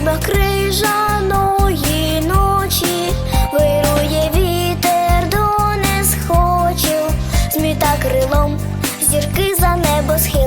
Сіма крижаної ночі вирує вітер до несхочів, зміта крилом, зірки за небо схід.